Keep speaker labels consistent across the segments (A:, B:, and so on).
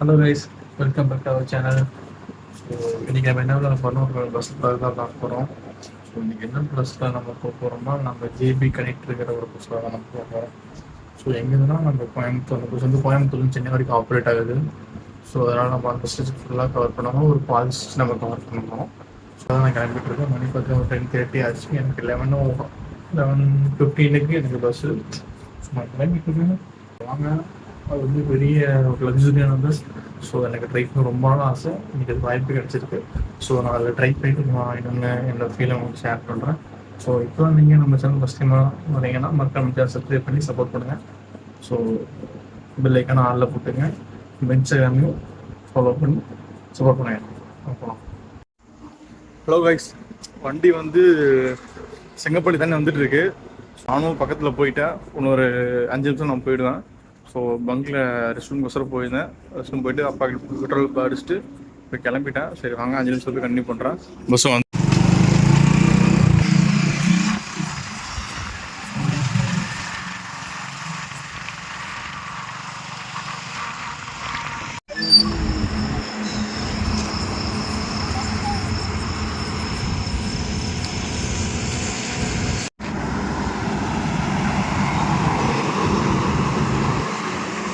A: Hello guys welcome back to our channel so இன்றைக்கி நம்ம என்ன விளாட போகிறோம் ஒரு பஸ் தான் பார்க்க போகிறோம் ஸோ இன்றைக்கி என்ன பஸ்ஸில் நம்ம போக போகிறோம்னா நம்ம ஜேபி கனெக்ட் இருக்கிற ஒரு பஸ்ஸில் தான் நம்ம போக போகிறோம் ஸோ எங்கேருந்துனா நம்ம கோயம்புத்தூர் பஸ் வந்து கோயம்புத்தூர் சென்னை வரைக்கும் ஆப்ரேட் ஆகுது. ஸோ அதனால் நம்ம அந்த ஸ்டேஜ் ஃபுல்லாக கவர் பண்ணாமல் ஒரு பாலிசி ஸ்டேஜ் நம்ம கவர் பண்ணணும். ஸோ அதான் நான் கிளம்பிட்டு இருக்கேன் மணி பார்த்து ஒரு டென் தேர்ட்டி ஆச்சு. எனக்கு லெவனும் லெவன் ஃபிஃப்டீனுக்கு எனக்கு பஸ்ஸு ஸோ நான் கிளம்பிட்டு இருக்கேன் வாங்க. அது வந்து பெரிய ஒரு லக்ஸுரியான பஸ் ஸோ எனக்கு ட்ரை பண்ண ரொம்ப நாள் ஆசை. எனக்கு அது வாய்ப்பு கிடச்சிருக்கு. ஸோ நான் அதில் ட்ரை பண்ணிட்டு நான் என்னென்ன என்னோட ஃபீலை உங்களுக்கு ஷேர் பண்ணுறேன் ஸோ இப்போ நீங்கள் நம்ம சேனல் ஃபஸ்ட் டைமாக வரீங்கன்னா மக்கள் நம்ம சப்ஸ்கிரைப் பண்ணி சப்போர்ட் பண்ணுங்கள் ஸோ பெல் ஐக்கான ஆளில் போட்டுங்க. இன்ஸ்டாகிராமையும் ஃபாலோ பண்ணி சப்போர்ட் பண்ணுங்க. அப்புறம் ஹலோ கைஸ் வண்டி வந்து செங்கப்பள்ளி தானே வந்துட்டு இருக்கு. நானும் பக்கத்தில் போயிட்டேன். இன்னொரு அஞ்சு நிமிஷம் நான் போயிடுவேன். ஸோ பங்கில் ரெஸ்ட் ரூம்க்கு போயிருந்தேன். ரெஸ்ட் ரூம் போயிட்டு அப்பா பெட்ரோல் அடிச்சுட்டு இப்போ கிளம்பிட்டேன். சரி வாங்க அஞ்சு நிமிஷம் போய் கண்டினியூ பண்ணுறேன் பஸ்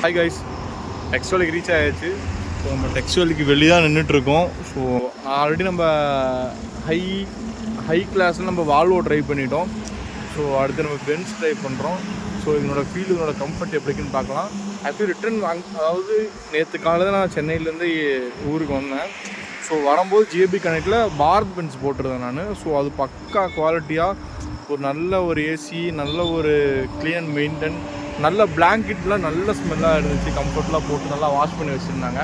A: ஹாய் கைஸ் டெக்ஸ்டுவலுக்கு ரீச் ஆகிடுச்சு ஸோ நம்ம டெக்ஸ்டுவலுக்கு வெளியே தான் நின்றுட்டுருக்கோம் ஸோ ஆல்ரெடி நம்ம ஹை ஹை கிளாஸில் நம்ம வால்வோ ட்ரை பண்ணிட்டோம். ஸோ அடுத்து நம்ம பென்ஸ் ட்ரை பண்ணுறோம் ஸோ இதனோட ஃபீல் இதனோட கம்ஃபர்ட் எப்படி இருக்குன்னு பார்க்கலாம். ஆக்சுவலி ரிட்டர்ன் வாங் அதாவது நேற்று காலையில் நான் சென்னையிலேருந்து ஊருக்கு வந்தேன். ஸோ வரும்போது ஜிஏபி கனெக்டில் பாரத் பென்ஸ் போட்டிருந்தேன் நான். ஸோ அது பக்கா குவாலிட்டியாக ஒரு நல்ல ஒரு ஏசி நல்ல ஒரு கிளீன் மெயின்டைன் நல்ல பிளாங்கெட்லாம் நல்ல ஸ்மெல்லாக இருந்துச்சு. கம்ஃபர்டபுளாக போட்டு நல்லா வாஷ் பண்ணி வச்சுருந்தாங்க.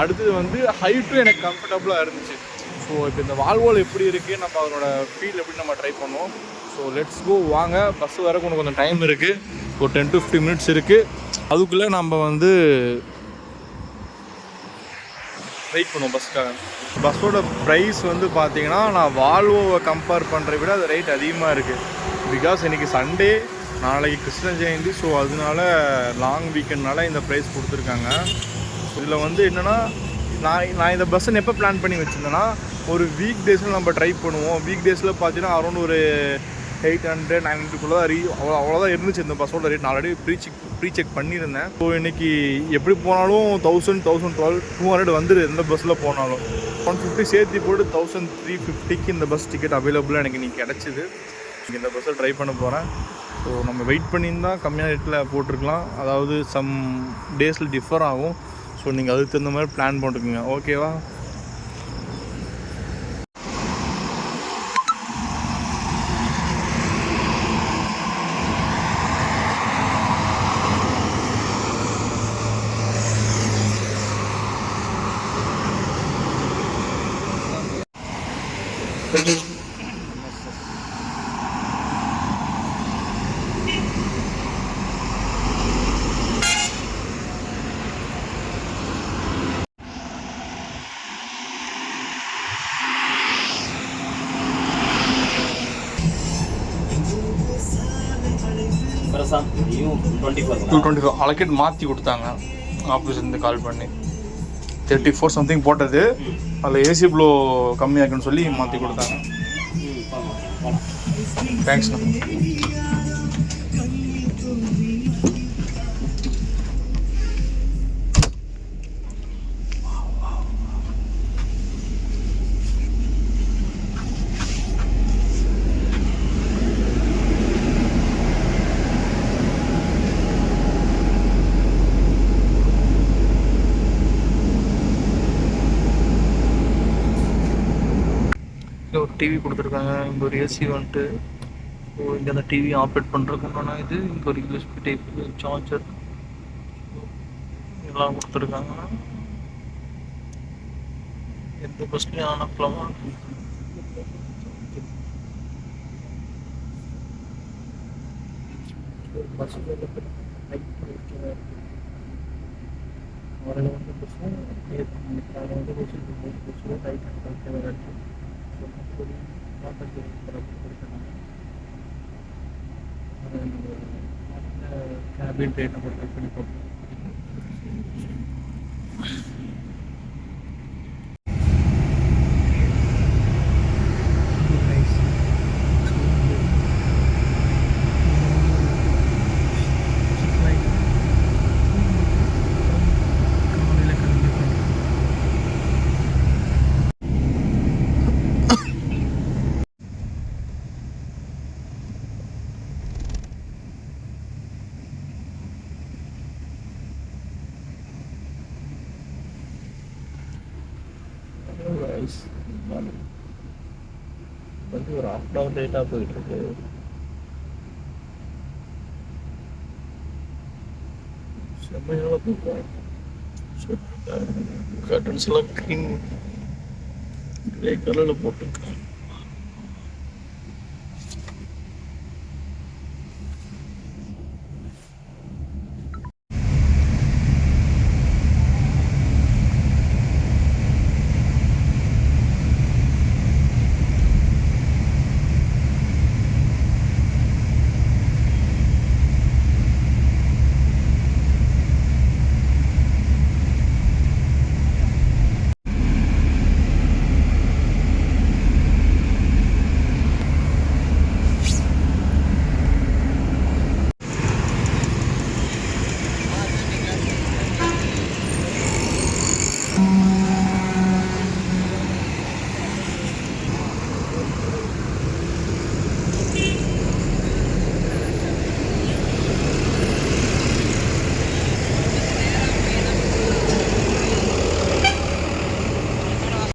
A: அடுத்தது வந்து ஹைட்டும் எனக்கு கம்ஃபர்டபுளாக இருந்துச்சு. ஸோ இப்போ இந்த வால்வோல் எப்படி இருக்குது நம்ம அதனோட ஃபீல் எப்படி நம்ம ட்ரை பண்ணுவோம்? ஸோ லெட்ஸ் கோ வாங்க. பஸ் வர கொஞ்சம் கொஞ்சம் டைம் இருக்குது ஒரு டென் டு ஃபிஃப்டி மினிட்ஸ் இருக்குது அதுக்குள்ளே நம்ம வந்து வெயிட் பண்ணுவோம் பஸ்க்காக பஸ்ஸோட ப்ரைஸ் வந்து பார்த்தீங்கன்னா நான் வால்வோவை கம்பேர் பண்ணுறத விட அது ரேட் அதிகமாக இருக்குது பிகாஸ் இன்றைக்கி சண்டே நாளைக்கு கிருஷ்ண ஜெயந்தி ஸோ அதனால லாங் வீக்கெண்ட்னால இந்த ப்ரைஸ் கொடுத்துருக்காங்க. இதில் வந்து என்னென்னா நான் நான் இந்த பஸ்ஸை எப்போ பிளான் பண்ணி வச்சுருந்தேன்னா ஒரு வீக் டேஸில் நம்ம ட்ரை பண்ணுவோம். வீக் டேஸில் பார்த்தீங்கன்னா அரௌண்ட் ஒரு எயிட் ஹண்ட்ரட் நைன் ஹண்ட்ரட்குள்ளே தான் ரீ அவ்வளோ அவ்வளோதான் இருந்துச்சு இந்த பஸ்ஸோட ரேட் நான் already pre check pre check பண்ணியிருந்தேன். ஸோ இன்றைக்கி எப்படி போனாலும் thousand thousand twelve two hundred வந்துடுது எந்த பஸ்ஸில் போனாலும். ஒன் ஃபிஃப்டி சேர்த்து போட்டு தௌசண்ட் த்ரீ ஃபிஃப்டிக்கு இந்த பஸ் டிக்கெட் அவைலபிளாக எனக்கு இன்றைக்கி கிடச்சிது. இந்த பஸ்ஸை ட்ரை பண்ண போகிறேன் ஸோ நம்ம வெயிட் பண்ணியிருந்தால் கம்மியாக ரேட்டில் போட்டிருக்கலாம். அதாவது சம் டேஸில் டிஃபர் ஆகும். ஸோ நீங்கள் அதுக்கு தகுந்த மாதிரி பிளான் போட்டுக்கோங்க ஓகேவா டூ டுவெண்ட்டி ஃபோர் அலக்கேட் மாற்றி கொடுத்தாங்க. ஆஃபீஸ்லேருந்து கால் பண்ணி. தேர்ட்டி ஃபோர் சம்திங் போட்டது அதில் ஏசி ப்ளோ கம்மியாக்குன்னு சொல்லி மாற்றி கொடுத்தாங்க. தேங்க்ஸ்ண்ணா டிவி கொடுத்துருக்காங்க. இங்கே ஒரு ஏசி வந்துட்டு. ஸோ இங்கே அந்த டிவி ஆப்ரேட் பண்ணுறதுக்குன்னா இது இங்கே ஒரு யூஎஸ்பி டைப் சார்ஜர் எல்லாம் கொடுத்துருக்காங்க. எந்த பஸ்லையும் அனுப்பலாமா அவரை வந்து பஸ்ஸும் வந்து பஸ்ஸில் டைட் இருக்கு கேபின் ரேட் நம்ம ட்ரை பண்ணி பார்ப்போம் நியூஸ் வந்து ஒரு ஆஃப் டவுன் ரேட்டாக போயிட்டுருக்கு போயிட்டு இருக்கு செம்மையான தூக்கம் கர்டன்ஸ் எல்லாம் க்ரீன் கிரே கலரில் போட்டிருக்காங்க